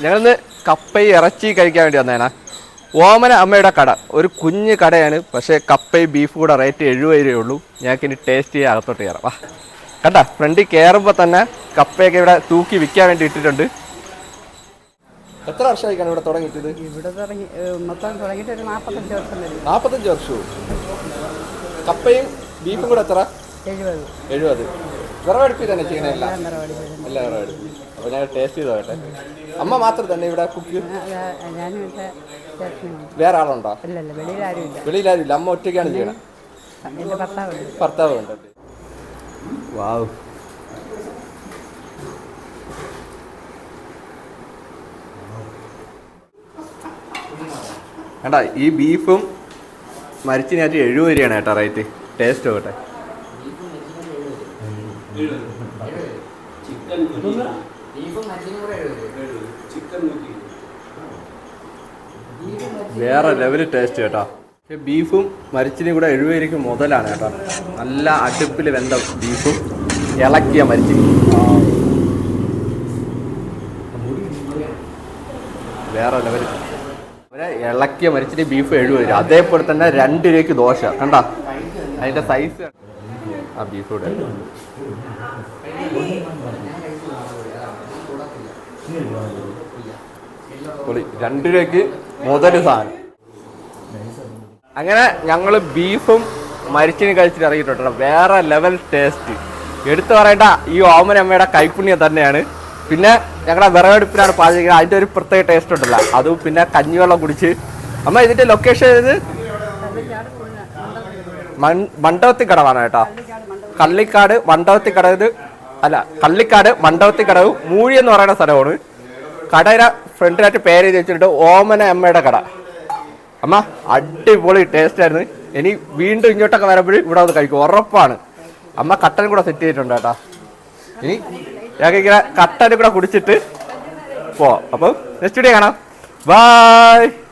ഞങ്ങളിന്ന് കപ്പയും ഇറച്ചി കഴിക്കാൻ വേണ്ടി വന്നേനാ. ഓമന അമ്മയുടെ കട. ഒരു കുഞ്ഞ് കടയാണ്. പക്ഷേ കപ്പയും ബീഫ് കൂടെ റേറ്റ് എഴുപത് രൂപയേ ഉള്ളൂ. ഞങ്ങൾക്ക് ഇനി ടേസ്റ്റ് ചെയ്യാൻ അകത്തോട്ട് കയറാം. വാ. കണ്ട ഫ്രണ്ടിൽ കയറുമ്പോൾ തന്നെ കപ്പയൊക്കെ ഇവിടെ തൂക്കി വിൽക്കാൻ വേണ്ടി ഇട്ടിട്ടുണ്ട്. എത്ര വർഷമായിക്കാണ് ഇവിടെ തുടങ്ങിയിട്ടത്? ഇവിടെ തുടങ്ങി മൊത്തം തുടങ്ങിയിട്ട് ഒരു നാൽപ്പത്തഞ്ച് വർഷം വരും. നാൽപ്പത്തഞ്ച് വർഷവും. കപ്പയും ബീഫും കൂടെ എത്ര എഴുപത്. എഴുപത്. വിറവടുപ്പിൽ തന്നെ ചെയ്യണമല്ല എല്ലാം വിറവടുപ്പിൽ അപ്പോൾ ഞങ്ങൾ ടേസ്റ്റ് ചെയ്ത് നോക്കട്ടെ അമ്മ മാത്രം തന്നെ ഇവിടെ കുക്ക് വേറെ ആളുണ്ടോ? ഇല്ല ഇല്ല വെളിയിൽ ആരും ഇല്ല വെളിയിലാരും ഇല്ല അമ്മ ഒറ്റയ്ക്കാണ് ചെയ്യണം. ഭർത്താവ് ഉണ്ട്. വാവ്. കണ്ടാ ഈ ബീഫും മരിച്ചിനായിട്ട് എഴുപത് രൂപയാണ് കേട്ടോ റേറ്റ്. ടേസ്റ്റ് നോക്കട്ടെ വേറെ ലെവൽ ടേസ്റ്റ് കേട്ടോ. പക്ഷെ ബീഫും മരിച്ചിനും കൂടെ എഴുപതിലേക്ക് മുതലാണ് കേട്ടോ. നല്ല അടുപ്പിൽ വെന്ത ബീഫും ഇളക്കിയ മരിച്ചിനി. വേറെ ലെവൽ അവരെ ഇളക്കിയ മരിച്ചിട്ട് ബീഫ് എഴുപത് അതേപോലെ തന്നെ രണ്ട് രൂപയ്ക്ക് ദോശ. കണ്ട? അതിന്റെ സൈസ് ആ ബീഫ് ഇവിടെ പൊളി രണ്ട് രൂപയ്ക്ക് മുതൽ സാധനം. അങ്ങനെ ഞങ്ങൾ ബീഫും മരിച്ചിന് കഴിച്ചിട്ട് ഇറങ്ങിയിട്ടുണ്ട്. വേറെ ലെവൽ ടേസ്റ്റ് എടുത്തു പറയേണ്ട ഈ ഓമനമ്മയുടെ കൈപ്പുണ്യം തന്നെയാണ്. പിന്നെ ഞങ്ങളുടെ വിറകടുപ്പിലാണ് പാചകം. അതിന്റെ ഒരു പ്രത്യേക ടേസ്റ്റ് ഉണ്ടല്ലോ. അതും പിന്നെ കഞ്ഞിവെള്ളം കുടിച്ച്. അമ്മ ഇതിന്റെ ലൊക്കേഷൻ ഇത് മൺ- മണ്ഡപത്തി കടവാണ് കേട്ടോ. കള്ളിക്കാട് മണ്ഡപത്തി കടവ് അല്ല കള്ളിക്കാട് മണ്ഡപത്തി കടവ് മൂഴി എന്ന് പറയുന്ന സ്ഥലമാണ്. കടയുടെ ഫ്രണ്ടിലായിട്ട് പേര് എഴുതി വെച്ചിട്ടുണ്ട് ഓമന അമ്മയുടെ കട. അമ്മ അടിപൊളി ടേസ്റ്റ് ആയിരുന്നു. ഇനി വീണ്ടും ഇങ്ങോട്ടൊക്കെ വരുമ്പോഴും ഇവിടെ വന്ന് കഴിക്കും. ഉറപ്പാണ്. അമ്മ കട്ടൻ കൂടെ സെറ്റ് ചെയ്തിട്ടുണ്ട് കേട്ടാ. ഇനി ഇങ്ങനെ കട്ടൻ കൂടെ കുടിച്ചിട്ട് പോവാം. അപ്പം നെക്സ്റ്റ് വീഡിയോ കാണാം. ബൈ